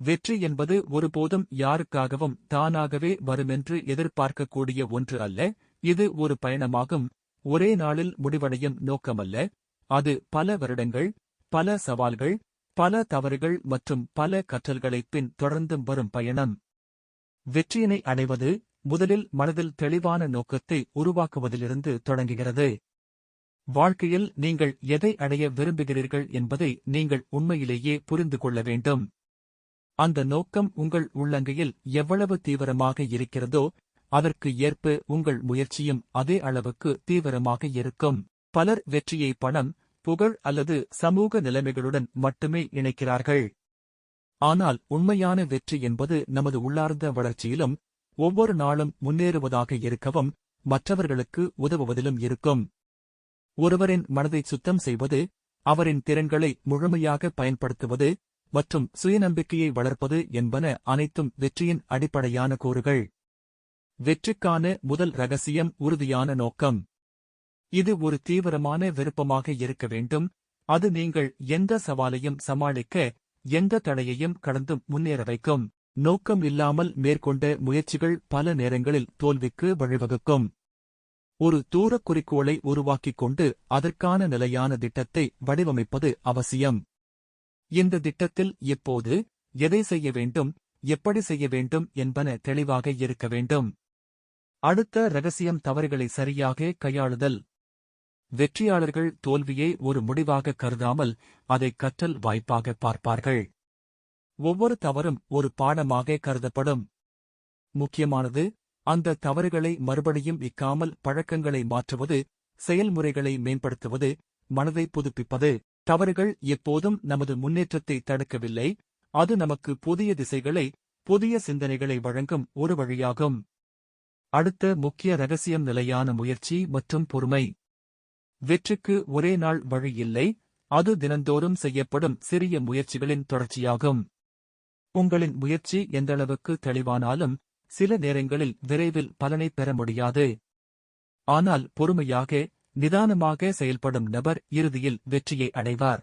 வெற்றி என்பது ஒருபோதும் யாருக்காகவும் தானாகவே வருமென்று எதிர்பார்க்கக்கூடிய ஒன்று அல்ல இது ஒரு பயணமாகும் ஒரே நாளில் முடிவடையும் நோக்கமல்ல அது பல வருடங்கள் பல சவால்கள் பல தவறுகள் மற்றும் பல கற்றல்களைப் பின் தொடர்ந்தும் வரும் பயணம். வெற்றியினை அடைவது முதலில் மனதில் தெளிவான நோக்கத்தை உருவாக்குவதிலிருந்து தொடங்குகிறது. வாழ்க்கையில் நீங்கள் எதை அடைய விரும்புகிறீர்கள் என்பதை நீங்கள் உண்மையிலேயே புரிந்து கொள்ள வேண்டும். அந்த நோக்கம் உங்கள் உள்ளங்கையில் எவ்வளவு தீவிரமாக இருக்கிறதோ அதற்கு ஏற்ப உங்கள் முயற்சியும் அதே அளவுக்கு தீவிரமாக இருக்கும். பலர் வெற்றியை பணம் புகழ் அல்லது சமூக நிலைமைகளுடன் மட்டுமே இணைக்கிறார்கள். ஆனால் உண்மையான வெற்றி என்பது நமது உள்ளார்ந்த வளர்ச்சியிலும் ஒவ்வொரு நாளும் முன்னேறுவதாக இருக்கவும் மற்றவர்களுக்கு உதவுவதிலும் இருக்கும். ஒருவரின் மனதை சுத்தம் செய்வது அவரின் திறன்களை முழுமையாக பயன்படுத்துவது மற்றும் சுயநம்பிக்கையை வளர்ப்பது என்பன அனைத்தும் வெற்றியின் அடிப்படையான கூறுகள். வெற்றிக்கான முதல் ரகசியம் உறுதியான நோக்கம். இது ஒரு தீவிரமான விருப்பமாக இருக்க வேண்டும். அது நீங்கள் எந்த சவாலையும் சமாளிக்க எந்த தடையையும் கடந்து முன்னேற வைக்கும். நோக்கம் இல்லாமல் மேற்கொண்ட முயற்சிகள் பல நேரங்களில் தோல்விக்கு வழிவகுக்கும். ஒரு தூரக் குறிக்கோளை உருவாக்கிக் கொண்டு அதற்கான நிலையான திட்டத்தை வடிவமைப்பது அவசியம். இந்த திட்டத்தில் எப்போது எதை செய்ய வேண்டும் எப்படி செய்ய வேண்டும் என்பன தெளிவாக இருக்க வேண்டும். அடுத்த ரகசியம் தவறுகளை சரியாக கையாளுதல். வெற்றியாளர்கள் தோல்வியை ஒரு முடிவாக கருதாமல் அதை கற்றல் வாய்ப்பாக பார்ப்பார்கள். ஒவ்வொரு தவறும் ஒரு பாடமாக கருதப்படும். முக்கியமானது அந்த தவறுகளை மறுபடியும் இக்காமல் பழக்கங்களை மாற்றுவது செயல்முறைகளை மேம்படுத்துவது மனதை புதுப்பிப்பது. தவறுகள் எப்போதும் நமது முன்னேற்றத்தை தடுக்கவில்லை. அது நமக்கு புதிய திசைகளை புதிய சிந்தனைகளை வழங்கும் ஒரு வழியாகும். அடுத்த முக்கிய ரகசியம் நிலையான முயற்சி மற்றும் பொறுமை. வெற்றிக்கு ஒரே நாள் வழி இல்லை. அது தினந்தோறும் செய்யப்படும் சிறிய முயற்சிகளின் தொடர்ச்சியாகும். உங்களின் முயற்சி எந்தளவுக்கு தெளிவானாலும் சில நேரங்களில் விரைவில் பலனை பெற முடியாது. ஆனால் பொறுமையாக நிதானமாக செயல்படும் நபர் இறுதியில் வெற்றியை அடைவார்.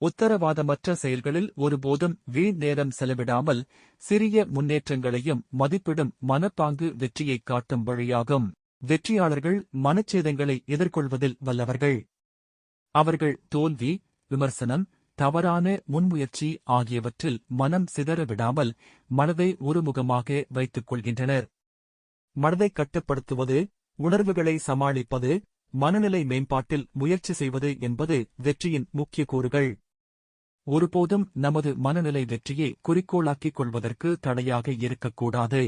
உத்தரவாதமற்ற செயல்களில் ஒருபோதும் வீண் நேரம் செலவிடாமல் சிறிய முன்னேற்றங்களையும் மதிப்பிடும் மனப்பாங்கு வெற்றியைக் காட்டும் வழியாகும். வெற்றியாளர்கள் மனச்சேதங்களை எதிர்கொள்வதில் வல்லவர்கள். அவர்கள் தோல்வி விமர்சனம் தவறான முன்முயற்சி ஆகியவற்றில் மனம் சிதற விடாமல் மனதை ஒருமுகமாக வைத்துக் கொள்கின்றனர். மனதை கட்டுப்படுத்துவது உணர்வுகளை சமாளிப்பது மனநிலை மேம்பாட்டில் முயற்சி செய்வது என்பது வெற்றியின் முக்கிய கூறுகள். ஒருபோதும் நமது மனநிலை வெற்றியை குறிக்கோளாக்கிக் கொள்வதற்கு தடையாக இருக்கக்கூடாது.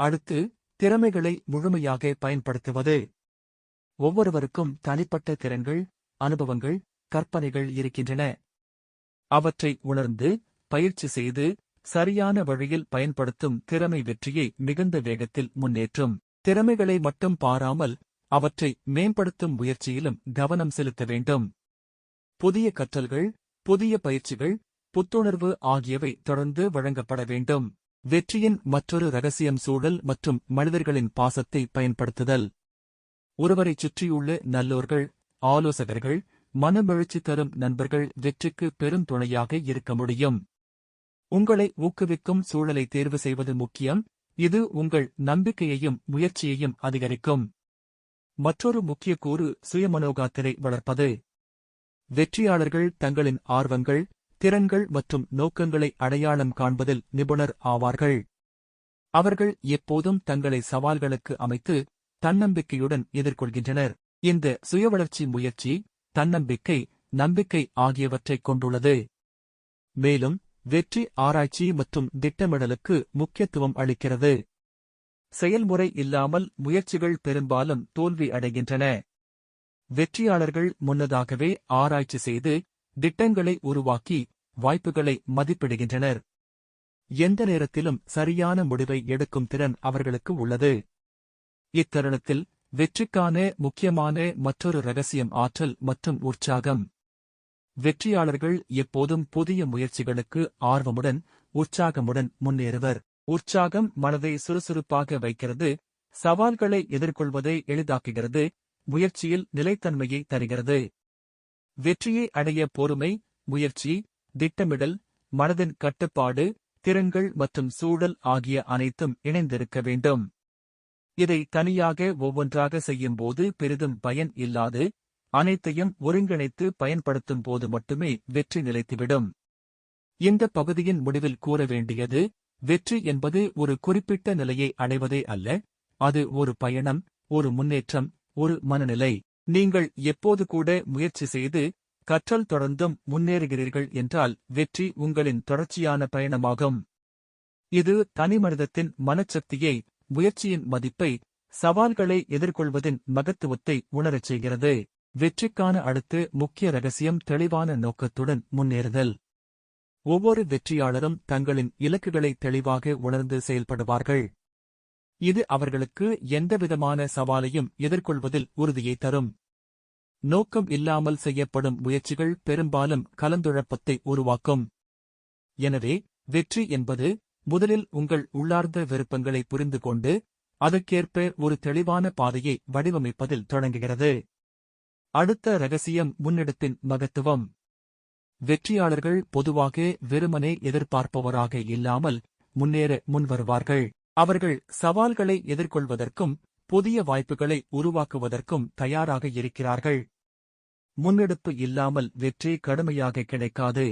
அடுத்து திறமைகளை முழுமையாக பயன்படுத்துவது. ஒவ்வொருவருக்கும் தனிப்பட்ட திறன்கள் அனுபவங்கள் கற்பனைகள் இருக்கின்றன. அவற்றை உணர்ந்து பயிற்சி செய்து சரியான வழியில் பயன்படுத்தும் திறமை வெற்றியை மிகுந்த வேகத்தில் முன்னேற்றும். திறமைகளை மட்டும் பாராமல் அவற்றை மேம்படுத்தும் முயற்சியிலும் கவனம் செலுத்த வேண்டும். புதிய கற்றல்கள் புதிய பயிற்சிகள் புத்துணர்வு ஆகியவை தொடர்ந்து வழங்கப்பட வேண்டும். வெற்றியின் மற்றொரு ரகசியம் சூழல் மற்றும் மனிதர்களின் பாசத்தை பயன்படுத்துதல். ஒருவரைச் சுற்றியுள்ள நல்லோர்கள் ஆலோசகர்கள் மனமெழுச்சி தரும் நண்பர்கள் வெற்றிக்கு பெரும் துணையாக இருக்க முடியும். உங்களை ஊக்குவிக்கும் சூழலை தேர்வு செய்வது முக்கியம். இது உங்கள் நம்பிக்கையையும் முயற்சியையும் அதிகரிக்கும். மற்றொரு முக்கிய கூறு சுயமனோகாத்திரை வளர்ப்பது. வெற்றியாளர்கள் தங்களின் ஆர்வங்கள் திறன்கள் மற்றும் நோக்கங்களை அடையாளம் காண்பதில் நிபுணர் ஆவார்கள். அவர்கள் எப்போதும் தங்களை சவால்களுக்கு அமைத்து தன்னம்பிக்கையுடன் எதிர்கொள்கின்றனர். இந்த சுயவளர்ச்சி முயற்சி தன்னம்பிக்கை நம்பிக்கை ஆகியவற்றைக் கொண்டுள்ளது. மேலும் வெற்றி ஆராய்ச்சி மற்றும் திட்டமிடலுக்கு முக்கியத்துவம் அளிக்கிறது. செயல்முறை இல்லாமல் முயற்சிகள் பெரும்பாலும் தோல்வி அடைகின்றன. வெற்றியாளர்கள் முன்னதாகவே ஆராய்ச்சி செய்து திட்டங்களை உருவாக்கி வாய்ப்புகளை மதிப்பிடுகின்றனர். எந்த நேரத்திலும் சரியான முடிவை எடுக்கும் திறன் அவர்களுக்கு உள்ளது. இத்தருணத்தில் வெற்றிக்கான முக்கியமான மற்றொரு ரகசியம் ஆற்றல் மற்றும் உற்சாகம். வெற்றியாளர்கள் எப்போதும் புதிய முயற்சிகளுக்கு ஆர்வமுடன் உற்சாகமுடன் முன்னேறுவர். உற்சாகம் மனதை சுறுசுறுப்பாக வைக்கிறது சவால்களை எதிர்கொள்வதை எளிதாக்குகிறது முயற்சியில் நிலைத்தன்மையை தருகிறது. வெற்றியை அடைய பொறுமை முயற்சி திட்டமிடல் மனதின் கட்டுப்பாடு திறன்கள் மற்றும் சூழல் ஆகிய அனைத்தும் இணைந்திருக்க வேண்டும். இதை தனியாக ஒவ்வொன்றாக செய்யும்போது பெரிதும் பயன் இல்லாது அனைத்தையும் ஒருங்கிணைத்து பயன்படுத்தும் போது மட்டுமே வெற்றி நிலைத்துவிடும். இந்த பகுதியின் முடிவில் கூற வேண்டியது வெற்றி என்பது ஒரு குறிப்பிட்ட நிலையை அடைவதே அல்ல. அது ஒரு பயணம் ஒரு முன்னேற்றம் ஒரு மனநிலை. நீங்கள் எப்போது கூட முயற்சி செய்து கற்றல் தொடர்ந்தும் முன்னேறுகிறீர்கள் என்றால் வெற்றி உங்களின் தொடர்ச்சியான பயணமாகும். இது தனிமனிதத்தின் மனச்சக்தியை முயற்சியின் மதிப்பை சவால்களை எதிர்கொள்வதின் மகத்துவத்தை உணரச் செய்கிறது. வெற்றிக்கான அடுத்து முக்கிய ரகசியம் தெளிவான நோக்கத்துடன் முன்னேறுதல். ஒவ்வொரு வெற்றியாளரும் தங்களின் இலக்குகளை தெளிவாக உணர்ந்து செயல்படுவார்கள். இது அவர்களுக்கு எந்தவிதமான சவாலையும் எதிர்கொள்வதில் உறுதியை தரும். நோக்கம் இல்லாமல் செய்யப்படும் முயற்சிகள் பெரும்பாலும் கலந்துழப்பத்தை உருவாக்கும். எனவே வெற்றி என்பது முதலில் உங்கள் உள்ளார்ந்த விருப்பங்களை புரிந்து கொண்டு அதற்கேற்ப ஒரு தெளிவான பாதையை வடிவமைப்பதில் தொடங்குகிறது. அடுத்த ரகசியம் முன்னெடுப்பின் மகத்துவம். வெற்றியாளர்கள் பொதுவாக வெறுமனே எதிர்பார்ப்பவராக இல்லாமல் முன்னேற முன்வருவார்கள். அவர்கள் சவால்களை எதிர்கொள்வதற்கும் புதிய வாய்ப்புகளை உருவாக்குவதற்கும் தயாராக இருக்கிறார்கள். முன்னெடுப்பு இல்லாமல் வெற்றி கடுமையாக கிடைக்காது.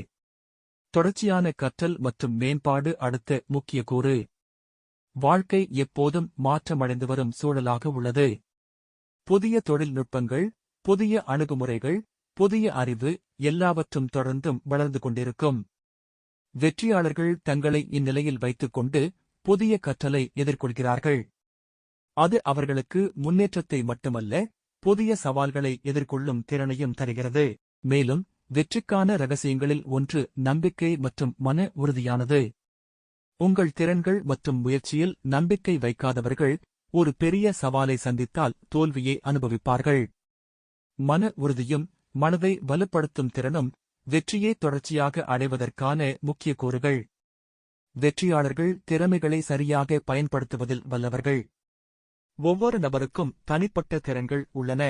தொடர்ச்சியான கற்றல் மற்றும் மேம்பாடு அடுத்த முக்கிய கூறு. வாழ்க்கை எப்போதும் மாற்றமடைந்து வரும் சூழலாக உள்ளது. புதிய தொழில்நுட்பங்கள் புதிய அணுகுமுறைகள் புதிய அறிவு எல்லாவற்றும் தொடர்ந்தும் வளர்ந்து கொண்டிருக்கும். வெற்றியாளர்கள் தங்களை இந்நிலையில் வைத்துக்கொண்டு புதிய கற்றலை எதிர்கொள்கிறார்கள். அது அவர்களுக்கு முன்னேற்றத்தை மட்டுமல்ல புதிய சவால்களை எதிர்கொள்ளும் திறனையும் தருகிறது. மேலும் வெற்றிக்கான ரகசியங்களில் ஒன்று நம்பிக்கை மற்றும் மன உறுதியானது. உங்கள் திறன்கள் மற்றும் முயற்சியில் நம்பிக்கை வைக்காதவர்கள் ஒரு பெரிய சவாலை சந்தித்தால் தோல்வியை அனுபவிப்பார்கள். மன உறுதியும் மனதை வலுப்படுத்தும் திறனும் வெற்றியை தொடர்ச்சியாக அடைவதற்கான முக்கிய கூறுகள். வெற்றியாளர்கள் திறமைகளை சரியாக பயன்படுத்துவதில் வல்லவர்கள். ஒவ்வொரு நபருக்கும் தனிப்பட்ட திறன்கள் உள்ளன.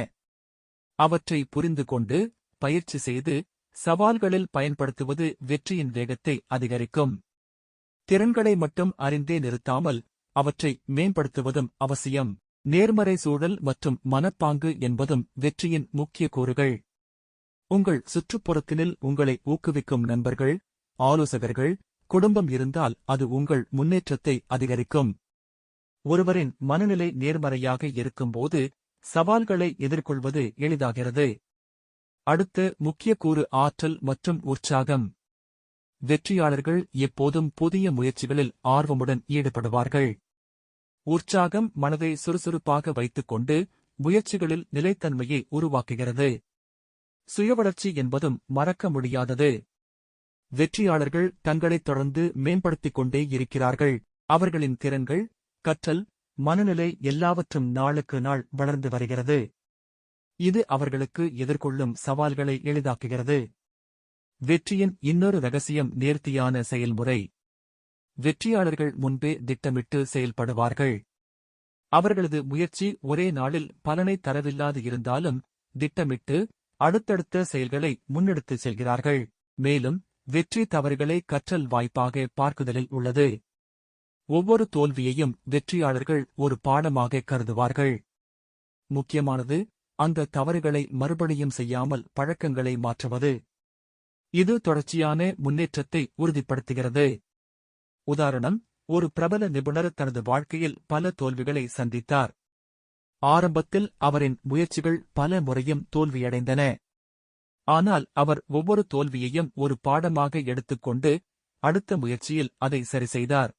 அவற்றை புரிந்து கொண்டு பயிற்சி செய்து சவால்களில் பயன்படுத்துவது வெற்றியின் வேகத்தை அதிகரிக்கும். திறன்களை மட்டும் அறிந்தே நிறுத்தாமல் அவற்றை மேம்படுத்துவதும் அவசியம். நேர்மறை சூழல் மற்றும் மனப்பாங்கு என்பதும் வெற்றியின் முக்கிய கூறுகள். உங்கள் சுற்றுப்புறத்தினில் உங்களை ஊக்குவிக்கும் நண்பர்கள் ஆலோசகர்கள் குடும்பம் இருந்தால் அது உங்கள் முன்னேற்றத்தை அதிகரிக்கும். ஒருவரின் மனநிலை நேர்மறையாக இருக்கும்போது சவால்களை எதிர்கொள்வது எளிதாகிறது. அடுத்த முக்கிய கூறு ஆற்றல் மற்றும் உற்சாகம். வெற்றியாளர்கள் எப்போதும் புதிய முயற்சிகளில் ஆர்வமுடன் ஈடுபடுவார்கள். உற்சாகம் மனதை சுறுசுறுப்பாக வைத்துக்கொண்டு முயற்சிகளில் நிலைத்தன்மையை உருவாக்குகிறது. சுயவளர்ச்சி என்பதும் மறக்க முடியாதது. வெற்றியாளர்கள் தங்களைத் தொடர்ந்து மேம்படுத்திக் கொண்டே இருக்கிறார்கள். அவர்களின் திறன்கள் கற்றல் மனநிலை எல்லாவற்றும் நாளுக்கு நாள் வளர்ந்து வருகிறது. இது அவர்களுக்கு எதிர்கொள்ளும் சவால்களை எளிதாக்குகிறது. வெற்றியின் இன்னொரு ரகசியம் நேர்த்தியான செயல்முறை. வெற்றியாளர்கள் முன்பே திட்டமிட்டு செயல்படுவார்கள். அவர்களது முயற்சி ஒரே நாளில் பலனை தரவில்லாது இருந்தாலும் திட்டமிட்டு அடுத்தடுத்த செயல்களை முன்னெடுத்துச் செல்கிறார்கள். மேலும் வெற்றி தவறுகளை கற்றல் வாய்ப்பாக பார்க்குதலில் உள்ளது. ஒவ்வொரு தோல்வியையும் வெற்றியாளர்கள் ஒரு பாடமாக கருதுவார்கள். முக்கியமானது அந்த தவறுகளை மறுபடியும் செய்யாமல் பழக்கங்களை மாற்றுவது. இது தொடர்ச்சியான முன்னேற்றத்தை உறுதிப்படுத்துகிறது. உதாரணம் ஒரு பிரபல நிபுணர் தனது வாழ்க்கையில் பல தோல்விகளை சந்தித்தார். ஆரம்பத்தில் அவரின் முயற்சிகள் பல முறையும் தோல்வியடைந்தன. ஆனால் அவர் ஒவ்வொரு தோல்வியையும் ஒரு பாடமாக எடுத்துக்கொண்டு அடுத்த முயற்சியில் அதை சரிசெய்தார்.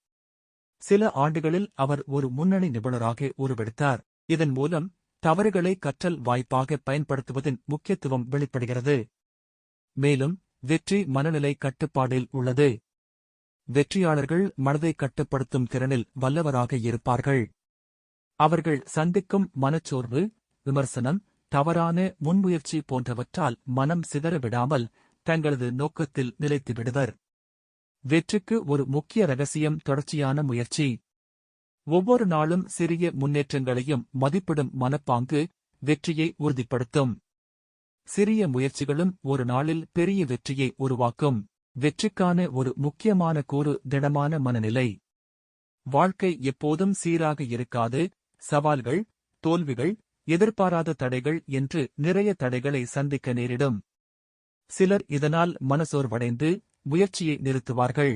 சில ஆண்டுகளில் அவர் ஒரு முன்னணி நிபுணராக உருவெடுத்தார். இதன் மூலம் தவறுகளை கற்றல் வாய்ப்பாக பயன்படுத்துவதன் முக்கியத்துவம் வெளிப்படுகிறது. மேலும் வெற்றி மனநிலை கட்டுப்பாடில் உள்ளது. வெற்றியாளர்கள் மனதை கட்டுப்படுத்தும் திறனில் வல்லவராக இருப்பார்கள். அவர்கள் சந்திக்கும் மனச்சோர்வு விமர்சனம் தவறான முன்முயற்சி போன்றவற்றால் மனம் சிதறவிடாமல் தங்களது நோக்கத்தில் நிலைத்து விடுவர். வெற்றிக்கு ஒரு முக்கிய ரகசியம் தொடர்ச்சியான முயற்சி. ஒவ்வொரு நாளும் சிறிய முன்னேற்றங்களையும் மதிப்பிடும் மனப்பாங்கு வெற்றியை உறுதிப்படுத்தும். சிறிய முயற்சிகளும் ஒரு நாளில் பெரிய வெற்றியை உருவாக்கும். வெற்றிக்கான ஒரு முக்கியமான கூறு திடமான மனநிலை. வாழ்க்கை எப்போதும் சீராக இருக்காது சவால்கள் தோல்விகள் எதிர்பாராத தடைகள் என்று நிறைய தடைகளை சந்திக்க நேரிடும். சிலர் இதனால் மனசோர்வடைந்து முயற்சியை நிறுத்துவார்கள்.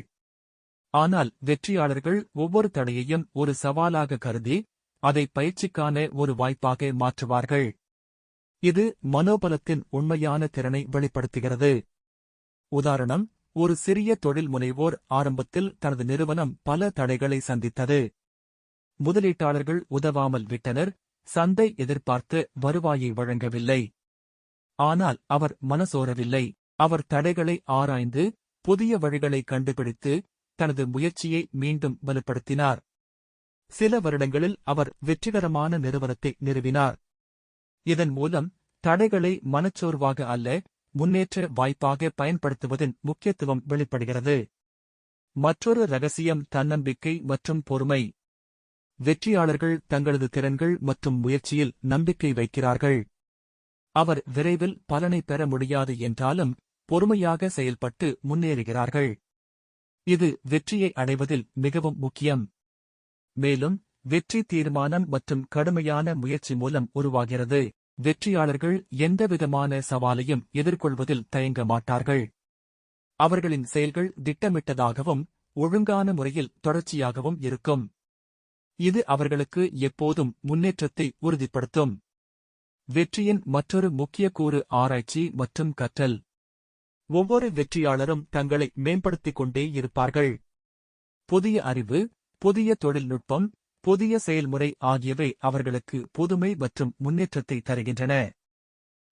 ஆனால் வெற்றியாளர்கள் ஒவ்வொரு தடையையும் ஒரு சவாலாக கருதி அதை பயிற்சிக்கான ஒரு வாய்ப்பாக மாற்றுவார்கள். இது மனோபலத்தின் உண்மையான திறனை வெளிப்படுத்துகிறது. உதாரணம் ஒரு சிறிய தொழில் முனைவோர் ஆரம்பத்தில் தனது நிறுவனம் பல தடைகளை சந்தித்தது. முதலீட்டாளர்கள் உதவாமல் விட்டனர் சந்தை எதிர்பார்த்து வருவாயை வழங்கவில்லை. ஆனால் அவர் மனசோரவில்லை. அவர் தடைகளை ஆராய்ந்து புதிய வழிகளை கண்டுபிடித்து தனது முயற்சியை மீண்டும் வலுப்படுத்தினார். சில வருடங்களில் அவர் வெற்றிகரமான நிறுவனத்தை நிறுவினார். இதன் மூலம் தடைகளை மனச்சோர்வாக அல்ல முன்னேற்ற வாய்ப்பாக பயன்படுத்துவதன் முக்கியத்துவம் வெளிப்படுகிறது. மற்றொரு ரகசியம் தன்னம்பிக்கை மற்றும் பொறுமை. வெற்றியாளர்கள் தங்களது திறன்கள் மற்றும் முயற்சியில் நம்பிக்கை வைக்கிறார்கள். அவர் விரைவில் பலனை பெற முடியாது என்றாலும் பொறுமையாக செயல்பட்டு முன்னேறுகிறார்கள். இது வெற்றியை அடைவதில் மிகவும் முக்கியம். மேலும் வெற்றி தீர்மானம் மற்றும் கடுமையான முயற்சி மூலம் உருவாகிறது. வெற்றியாளர்கள் எந்தவிதமான சவாலையும் எதிர்கொள்வதில் தயங்க மாட்டார்கள். அவர்களின் செயல்கள் திட்டமிட்டதாகவும் ஒழுங்கான முறையில் தொடர்ச்சியாகவும் இருக்கும். இது அவர்களுக்கு எப்போதும் முன்னேற்றத்தை உறுதிப்படுத்தும். வெற்றியின் மற்றொரு முக்கிய கூறு ஆராய்ச்சி மற்றும் கற்றல். ஒவ்வொரு வெற்றியாளரும் தங்களை மேம்படுத்திக் கொண்டே இருப்பார்கள். புதிய அறிவு புதிய தொழில்நுட்பம் புதிய செயல்முறை ஆகியவை அவர்களுக்கு புதுமை மற்றும் முன்னேற்றத்தை தருகின்றன.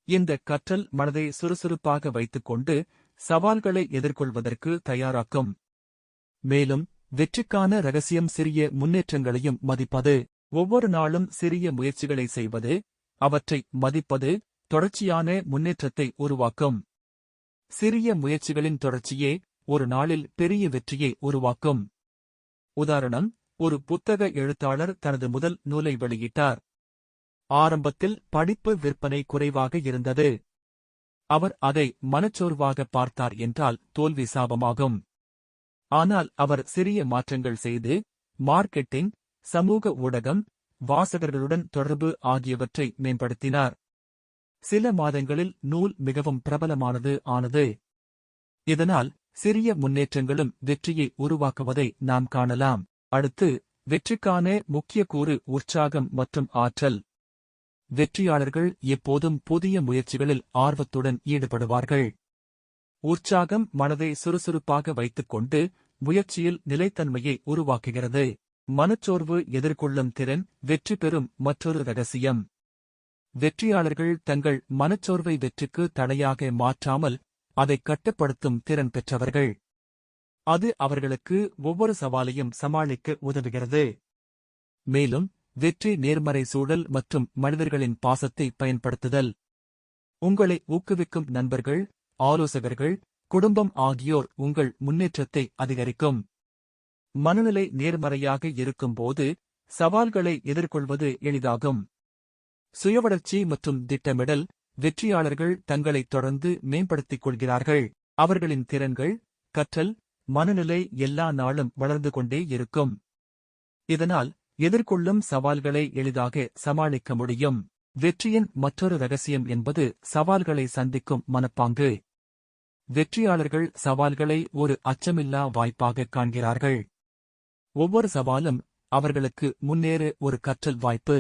இந்த கற்றல் மனதை சுறுசுறுப்பாக வைத்துக்கொண்டு சவால்களை எதிர்கொள்வதற்கு தயாராக்கும். மேலும் வெற்றிக்கான ரகசியம் சிறிய முன்னேற்றங்களையும் மதிப்பது. ஒவ்வொரு நாளும் சிறிய முயற்சிகளை செய்வது அவற்றை மதிப்பது தொடர்ச்சியான முன்னேற்றத்தை உருவாக்கும். சிறிய முயற்சிகளின் தொடர்ச்சியே ஒரு நாளில் பெரிய வெற்றியை உருவாக்கும். உதாரணம் ஒரு புத்தக எழுத்தாளர் தனது முதல் நூலை வெளியிட்டார். ஆரம்பத்தில் படிப்பு விற்பனை குறைவாக இருந்தது. அவர் அதை மனச்சோர்வாக பார்த்தார் என்றால் தோல்வி சாபமாகும். ஆனால் அவர் சிறிய மாற்றங்கள் செய்து மார்க்கெட்டிங் சமூக ஊடகம் வாசகர்களுடன் தொடர்பு ஆகியவற்றை மேம்படுத்தினார். சில மாதங்களில் நூல் மிகவும் பிரபலமானது ஆனது. இதனால் சிறிய முன்னேற்றங்களும் வெற்றியை உருவாக்குவதை நாம் காணலாம். அடுத்து வெற்றிக்கான முக்கிய கூறு உற்சாகம் மற்றும் ஆற்றல். வெற்றியாளர்கள் எப்போதும் புதிய முயற்சிகளில் ஆர்வத்துடன் ஈடுபடுவார்கள். உற்சாகம் மனதை சுறுசுறுப்பாக வைத்துக்கொண்டு முயற்சியில் நிலைத்தன்மையை உருவாக்குகிறது. மனச்சோர்வு எதிர்கொள்ளும் திறன் வெற்றி பெறும் மற்றொரு ரகசியம். வெற்றியாளர்கள் தங்கள் மனச்சோர்வை வெற்றிக்கு தடையாக மாற்றாமல் அதை கட்டுப்படுத்தும் திறன் பெற்றவர்கள். அது அவர்களுக்கு ஒவ்வொரு சவாலையும் சமாளிக்க உதவுகிறது. மேலும் வெற்றி நேர்மறை சூழல் மற்றும் மனிதர்களின் பாசத்தை பயன்படுத்துதல். உங்களை ஊக்குவிக்கும் நண்பர்கள் ஆலோசகர்கள் குடும்பம் ஆகியோர் உங்கள் முன்னேற்றத்தை அதிகரிக்கும். மனநிலை நேர்மறையாக இருக்கும்போது சவால்களை எதிர்கொள்வது எளிதாகும். சுயவளர்ச்சி மற்றும் திட்டமிடல் வெற்றியாளர்கள் தங்களைத் தொடர்ந்து மேம்படுத்திக் கொள்கிறார்கள். அவர்களின் திறன்கள் கற்றல் மனநிலை எல்லா நாளும் வளர்ந்து கொண்டே இருக்கும். இதனால் எதிர்கொள்ளும் சவால்களை எளிதாக சமாளிக்க முடியும். வெற்றியின் மற்றொரு ரகசியம் என்பது சவால்களை சந்திக்கும் மனப்பாங்கு. வெற்றியாளர்கள் சவால்களை ஒரு அச்சமில்லா வாய்ப்பாக காண்கிறார்கள். ஒவ்வொரு சவாலும் அவர்களுக்கு முன்னேற ஒரு கற்றல் வாய்ப்பு.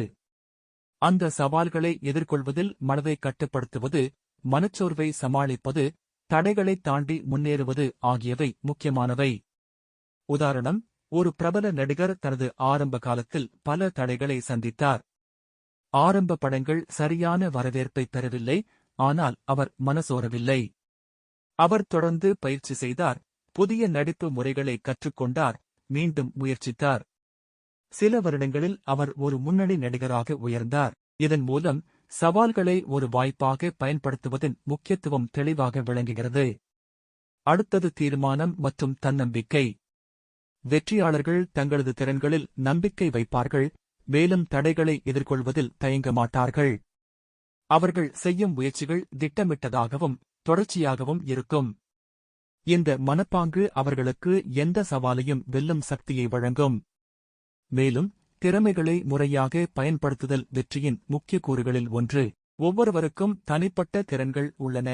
அந்த சவால்களை எதிர்கொள்வதில் மனதை கட்டுப்படுத்துவது மனச்சோர்வை சமாளிப்பது தடைகளை தாண்டி முன்னேறுவது ஆகியவை முக்கியமானவை. உதாரணம் ஒரு பிரபல நடிகர் தனது ஆரம்ப காலத்தில் பல தடைகளை சந்தித்தார். ஆரம்ப படங்கள் சரியான வரவேற்பை பெறவில்லை ஆனால் அவர் மனசோரவில்லை. அவர் தொடர்ந்து பயிற்சி செய்தார் புதிய நடிப்பு முறைகளை கற்றுக்கொண்டார் மீண்டும் முயற்சித்தார். சில வருடங்களில் அவர் ஒரு முன்னணி நடிகராக உயர்ந்தார். இதன் மூலம் சவால்களை ஒரு வாய்ப்பாக பயன்படுத்துவதன் முக்கியத்துவம் தெளிவாக விளங்குகிறது. அடுத்தது தீர்மானம் மற்றும் தன்னம்பிக்கை. வெற்றியாளர்கள் தங்களது திறன்களில் நம்பிக்கை வைப்பார்கள் மேலும் தடைகளை எதிர்கொள்வதில் தயங்க மாட்டார்கள். அவர்கள் செய்யும் முயற்சிகள் திட்டமிட்டதாகவும் தொடர்ச்சியாகவும் இருக்கும். இந்த மனப்பாங்கு அவர்களுக்கு எந்த சவாலையும் வெல்லும் சக்தியை வழங்கும். மேலும் திறமைகளை முறையாக பயன்படுத்துதல் வெற்றியின் முக்கிய கூறுகளில் ஒன்று. ஒவ்வொருவருக்கும் தனிப்பட்ட திறன்கள் உள்ளன.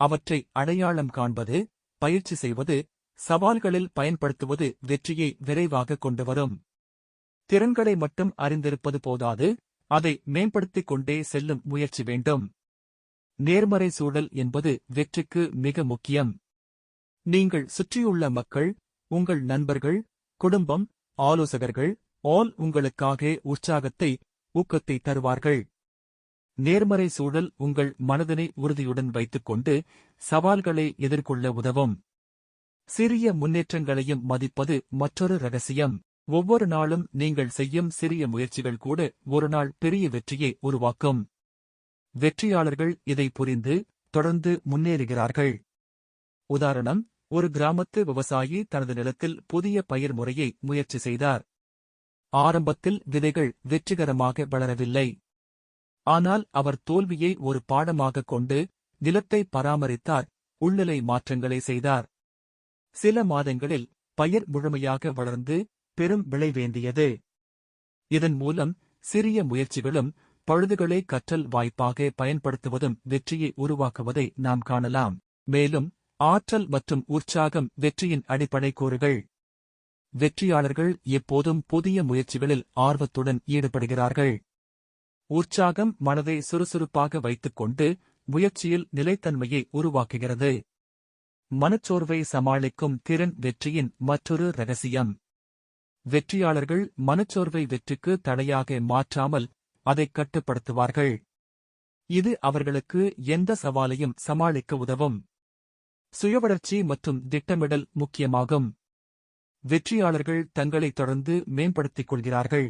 அவற்றை அடையாளம் காண்பது பயிற்சி செய்வது சவால்களில் பயன்படுத்துவது வெற்றியை விரைவாக கொண்டுவரும் திறன்களை மட்டும் அறிந்திருப்பது போதாது அதை மேம்படுத்திக் கொண்டே செல்லும் முயற்சி வேண்டும். நேர்மறை சூழல் என்பது வெற்றிக்கு மிக முக்கியம். நீங்கள் சுற்றியுள்ள மக்கள் உங்கள் நண்பர்கள் குடும்பம் ஆலோசகர்கள் ஆல் உங்களுக்காக உற்சாகத்தை ஊக்கத்தை தருவார்கள். நேர்மறை சூழல் உங்கள் மனதினை உறுதியுடன் வைத்துக்கொண்டு சவால்களை எதிர்கொள்ள உதவும். சிறிய முன்னேற்றங்களையும் மதிப்பது மற்றொரு ரகசியம். ஒவ்வொரு நாளும் நீங்கள் செய்யும் சிறிய முயற்சிகள் கூட ஒருநாள் பெரிய வெற்றியை உருவாக்கும். வெற்றியாளர்கள் இதை புரிந்து தொடர்ந்து முன்னேறுகிறார்கள். உதாரணம் ஒரு கிராமத்து விவசாயி தனது நிலத்தில் புதிய பயிர் முறையை முயற்சி செய்தார். ஆரம்பத்தில் விதைகள் வெற்றிகரமாக வளரவில்லை. ஆனால் அவர் தோல்வியை ஒரு பாடமாகக் கொண்டு நிலத்தை பராமரித்தார் உள்நிலை மாற்றங்களை செய்தார். சில மாதங்களில் பயிர் முழுமையாக வளர்ந்து பெரும் விளைவேந்தியது. இதன் மூலம் சிறிய முயற்சிகளும் பழுதுகளை கற்றல் வாய்ப்பாக பயன்படுத்துவதும் வெற்றியை உருவாக்குவதை நாம் காணலாம். மேலும் ஆற்றல் மற்றும் உற்சாகம் வெற்றியின் அடிப்படை கூறுகள். வெற்றியாளர்கள் எப்போதும் புதிய முயற்சிகளில் ஆர்வத்துடன் ஈடுபடுகிறார்கள். உற்சாகம் மனதை சுறுசுறுப்பாக வைத்துக்கொண்டு முயற்சியில் நிலைத்தன்மையை உருவாக்குகிறது. மனச்சோர்வை சமாளிக்கும் திறன் வெற்றியின் மற்றொரு ரகசியம். வெற்றியாளர்கள் மனச்சோர்வை வெற்றிக்கு தடையாக மாற்றாமல் அதை கட்டுப்படுத்துவார்கள். இது அவர்களுக்கு எந்த சவாலையும் சமாளிக்க உதவும். சுயவளர்ச்சி மற்றும் திட்டமிடல் முக்கியமாகும். வெற்றியாளர்கள் தங்களை தொடர்ந்து மேம்படுத்திக் கொள்கிறார்கள்.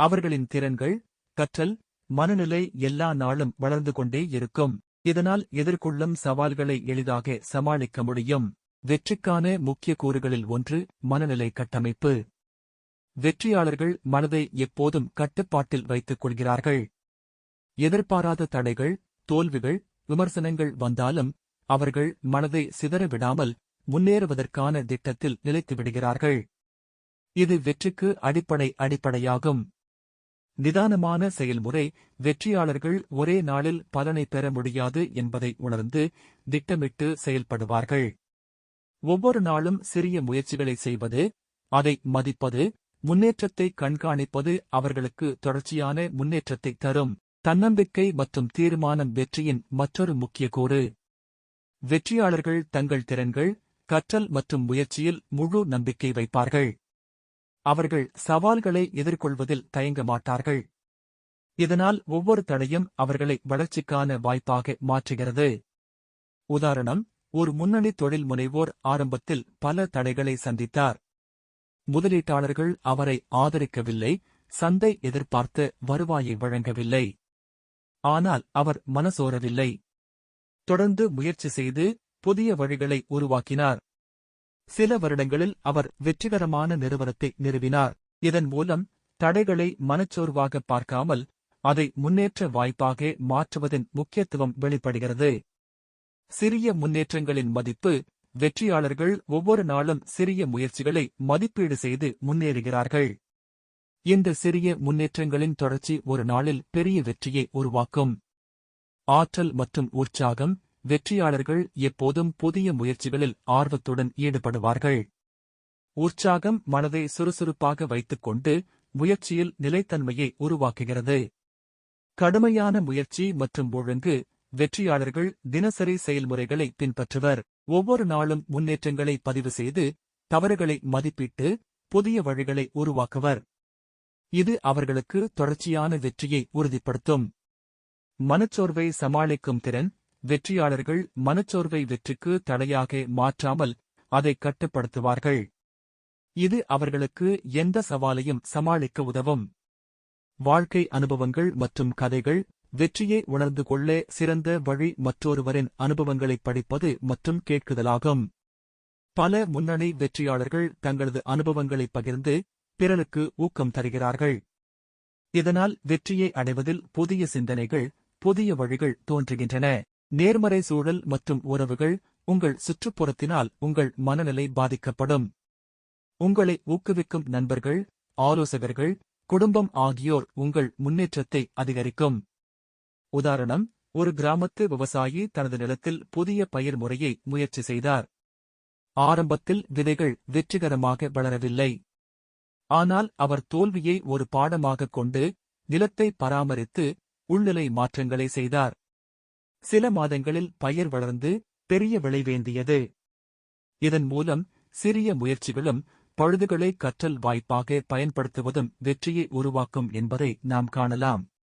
அவர்களின் திறன்கள் கற்றல் மனநிலை எல்லா நாளும் வளர்ந்து கொண்டே இருக்கும். இதனால் எதிர்கொள்ளும் சவால்களை எளிதாக சமாளிக்க முடியும். வெற்றிக்கான முக்கிய கூறுகளில் ஒன்று மனநிலை கட்டமைப்பு. வெற்றியாளர்கள் மனதை எப்போதும் கட்டுப்பாட்டில் வைத்துக் கொள்கிறார்கள். எதிர்பாராத தடைகள் தோல்விகள் விமர்சனங்கள் வந்தாலும் அவர்கள் மனதை சிதறவிடாமல் முன்னேறுவதற்கான திட்டத்தில் நிலைத்து விடுகிறார்கள். இது வெற்றிக்கு அடிப்படை அடிப்படையாகும். நிதானமான செயல்முறை வெற்றியாளர்கள் ஒரே நாளில் பலனை பெற முடியாது என்பதை உணர்ந்து திட்டமிட்டு செயல்படுவார்கள். ஒவ்வொரு நாளும் சிறிய முயற்சிகளை செய்வது அதை மதிப்பது முன்னேற்றத்தை கண்காணிப்பது அவர்களுக்கு தொடர்ச்சியான முன்னேற்றத்தை தரும். தன்னம்பிக்கை மற்றும் தீர்மானம் வெற்றியின் மற்றொரு முக்கிய கூறு. வெற்றியாளர்கள் தங்கள் திறன்கள் கற்றல் மற்றும் முயற்சியில் முழு நம்பிக்கை வைப்பார்கள். அவர்கள் சவால்களை எதிர்கொள்வதில் தயங்க மாட்டார்கள். இதனால் ஒவ்வொரு தடையும் அவர்களை வளர்ச்சிக்கான வாய்ப்பாக மாற்றுகிறது. உதாரணம் ஒரு முன்னணி தொழில் முனைவோர் ஆரம்பத்தில் பல தடைகளை சந்தித்தார். முதலீட்டாளர்கள் அவரை ஆதரிக்கவில்லை சந்தை எதிர்பார்த்து வருவாயை வழங்கவில்லை. ஆனால் அவர் மனசோரவில்லை. தொடர்ந்து முயற்சி செய்து புதிய வழிகளை உருவாக்கினார். சில வருடங்களில் அவர் வெற்றிகரமான நிறுவனத்தை நிறுவினார். இதன் மூலம் தடைகளை மனச்சோர்வாக பார்க்காமல் அதை முன்னேற்ற வாய்ப்பாக மாற்றுவதன் முக்கியத்துவம் வெளிப்படுகிறது. சிறிய முன்னேற்றங்களின் மதிப்பு வெற்றியாளர்கள் ஒவ்வொரு நாளும் சிறிய முயற்சிகளை மதிப்பீடு செய்து முன்னேறுகிறார்கள். இந்த சிறிய முன்னேற்றங்களின் தொடர்ச்சி ஒரு நாளில் பெரிய வெற்றியை உருவாக்கும். ஆற்றல் மற்றும் உற்சாகம் வெற்றியாளர்கள் எப்போதும் புதிய முயற்சிகளில் ஆர்வத்துடன் ஈடுபடுவார்கள். உற்சாகம் மனதை சுறுசுறுப்பாக வைத்துக்கொண்டு முயற்சியில் நிலைத்தன்மையை உருவாக்குகிறது. கடுமையான முயற்சி மற்றும் ஒழுங்கு வெற்றியாளர்கள் தினசரி செயல்முறைகளை பின்பற்றுவர். ஒவ்வொரு நாளும் முன்னேற்றங்களை பதிவு செய்து தவறுகளை மதிப்பிட்டு புதிய வழிகளை உருவாக்குவர். இது அவர்களுக்கு தொடர்ச்சியான வெற்றியை உறுதிப்படுத்தும். மனச்சோர்வை சமாளிக்கும் திறன் வெற்றியாளர்கள் மனச்சோர்வை வெற்றிக்கு தடையாக மாற்றாமல் அதை கட்டுப்படுத்துவார்கள். இது அவர்களுக்கு எந்த சவாலையும் சமாளிக்க உதவும். வாழ்க்கை அனுபவங்கள் மற்றும் கதைகள் வெற்றியை உணர்ந்து கொள்ள சிறந்த வழி மற்றொருவரின் அனுபவங்களைப் படிப்பது மற்றும் கேட்குதலாகும். பல முன்னணி வெற்றியாளர்கள் தங்களது அனுபவங்களைப் பகிர்ந்து பிறருக்கு ஊக்கம் தருகிறார்கள். இதனால் வெற்றியை அடைவதில் புதிய சிந்தனைகள் புதிய வழிகள் தோன்றுகின்றன. நேர்மறை சூழல் மற்றும் உறவுகள் உங்கள் சுற்றுப்புறத்தினால் உங்கள் மனநிலை பாதிக்கப்படும். உங்களை ஊக்குவிக்கும் நண்பர்கள் ஆலோசகர்கள் குடும்பம் ஆகியோர் உங்கள் முன்னேற்றத்தை அதிகரிக்கும். உதாரணம் ஒரு கிராமத்து விவசாயி தனது நிலத்தில் புதிய பயிர் முறையை முயற்சி செய்தார். ஆரம்பத்தில் விதைகள் வெற்றிகரமாக வளரவில்லை. ஆனால் அவர் தோல்வியை ஒரு பாடமாகக் கொண்டு நிலத்தை பராமரித்து உள்நிலை மாற்றங்களை செய்தார். சில மாதங்களில் பயிர் வளர்ந்து பெரிய விளைவேந்தியது இதன் மூலம் சிறிய முயற்சிகளும் பழுதுகளை கற்றல் வாய்ப்பாக பயன்படுத்துவதும் வெற்றியை உருவாக்கும் என்பதை நாம் காணலாம்.